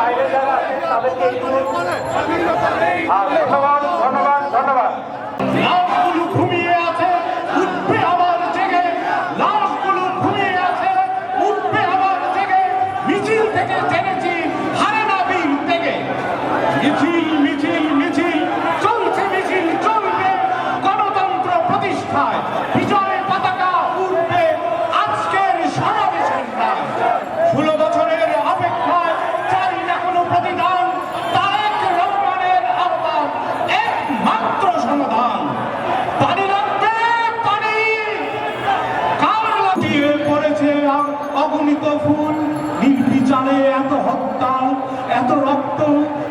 বাইরে যারা আছেন তাদেরকে একটু আর আ- অগণিত ফুল। নির্বিচারে এত হত্যা, এত রক্ত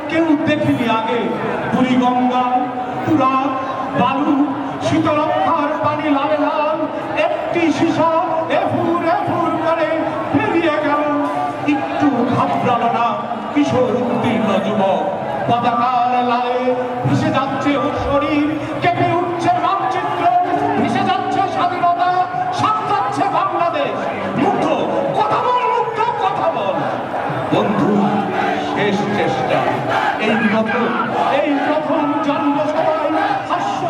কেউ দেখেনি আগে। বুড়িগঙ্গা তুরা বালু শীতলক্ষার পানি লাল লাল, একটি সীসা এফুর এফুর করে বেরিয়ে গেল। একটু ঘাবড়ালো না কিশোর উত্তীর্ণ যুবক। পতাকার লালে ভেসে যাচ্ছে ওর শরীর। এই বিগত এই প্রথম জন্ম সবাই হাস্য